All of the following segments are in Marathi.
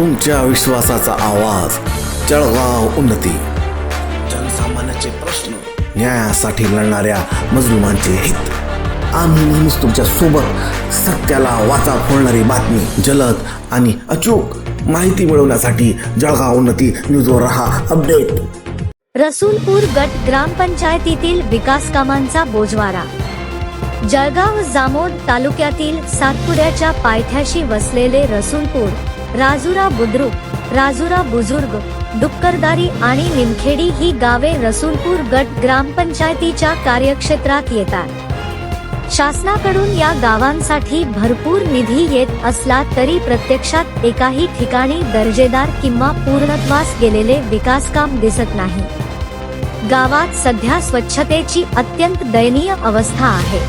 तुमच्या विश्वासाचा आवाज. जळगाव उन्नती. जनसामान्याचे प्रश्न न्यायासाठी लढणाऱ्या मजलुमांचे हित. आम्ही नेहमीच तुमच्यासोबत सत्याला वाचा फोडणारी बातमी जलद आणि अचूक माहिती मिळवण्यासाठी जळगाव उन्नती न्यूजवर रहा अपडेट. रसूलपूर गट ग्रामपंचायतीतील विकास कामांचा बोजवारा. जळगाव जामोद तालुक्यातील सातपुड्याच्या पायथ्याशी वसलेले रसूलपूर राजुरा बुद्रुक राजुरा बुजुर्ग डुक्करदारी आणि निमखेडी ही गावे रसूलपूर गट ग्रामपंचायतीच्या कार्यक्षेत्रात येतात. शासनाकडून या गावांसाठी भरपूर निधी येत असला तरी प्रत्यक्षात एकाही ठिकाणी दर्जेदार किंवा पूर्णत्वास गेलेले विकास काम दिसत नाही. गावात सध्या स्वच्छतेची अत्यंत दयनीय अवस्था आहे.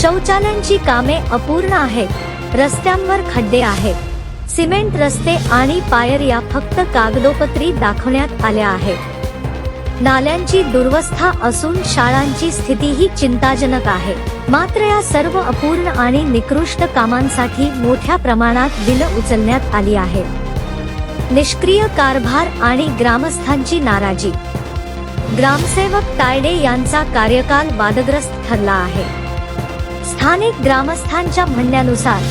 शौचालयांची कामे अपूर्ण आहेत. रस्त्यांवर खड्डे आहेत. सिमेंट रस्ते आणि पायऱ्या फक्त कागदोपत्री दाखवण्यात आल्या आहेत. नाल्यांची दुर्वस्था असून शाळांची स्थितीही चिंताजनक आहे. मात्र या सर्व अपूर्ण आणि निकृष्ट कामांसाठी मोठ्या प्रमाणात बिलं उचलण्यात आली आहेत. निष्क्रिय कारभार आणि ग्रामस्थांची नाराजी. ग्रामसेवक तायडे यांचा कार्यकाल वादग्रस्त ठरला आहे. स्थानिक ग्रामस्थांच्या म्हणण्यानुसार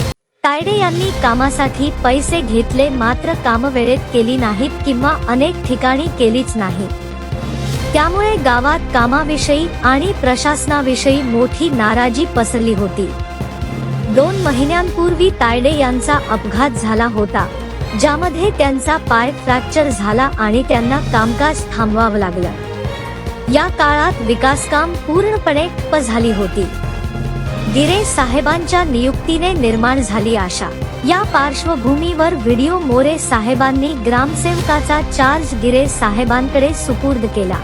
तायडे यांनी कामासाठी पैसे घेतले मात्र कामवेळेत केली नाहीत किंवा अनेक ठिकाणी केलीच नाही. त्यामुळे गावात कामाविषयी आणि प्रशासनाविषयी मोठी नाराजी पसरली होती. दोन महिन्यांपूर्वी तायडे यांचा अपघात झाला होता ज्यामध्ये त्यांचा पाय फ्रॅक्चर झाला आणि त्यांना कामकाज थांबवावं लागलं. या काळात विकासकाम पूर्णपणे ठप्प झाली होती. गिरे साहेबांच्या नियुक्तीने निर्माण झाली आशा. या पार्श्वभूमीवर व्हिडिओ मोरे साहेबांनी ग्रामसेवकाचा चार्ज गिरे साहेबांकडे सुपूर्द केला.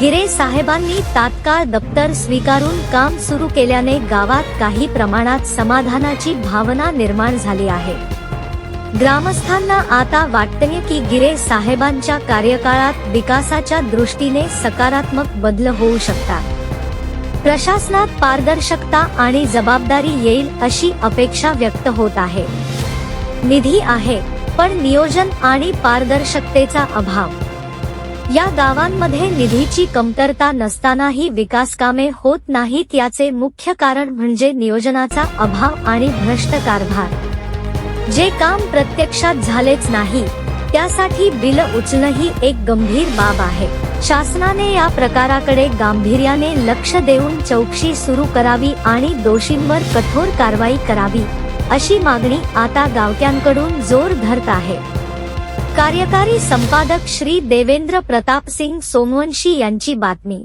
गिरे साहेबांनी तात्काळ दप्तर स्वीकारून काम सुरू केल्याने गावात काही प्रमाणात समाधानाची भावना निर्माण झाली आहे. ग्रामस्थांना आता वाटते की गिरे साहेबांच्या कार्यकाळात विकासाच्या दृष्टीने सकारात्मक बदल होऊ शकतात. प्रशासनात पारदर्शकता आणि जबाबदारी येईल अशी अपेक्षा व्यक्त होत आहे. निधी आहे पण नियोजन आणि पारदर्शकतेचा अभाव. या गावांमध्ये निधीची कमतरता नसतानाही विकास कामे होत नाहीत याचे मुख्य कारण म्हणजे नियोजनाचा अभाव आणि भ्रष्ट कारभार. जे काम प्रत्यक्षात झालेच नाही त्यासाठी बिल उचलणं ही एक गंभीर बाब आहे. शासनाने या प्रकाराकडे गांभीर्याने लक्ष देऊन चौकशी सुरू करावी आणि दोषींवर कठोर कारवाई करावी अशी मागणी आता गावक्यांकडून जोर धरत आहे. कार्यकारी संपादक श्री देवेंद्र प्रताप सिंग सोमवंशी यांची बातमी.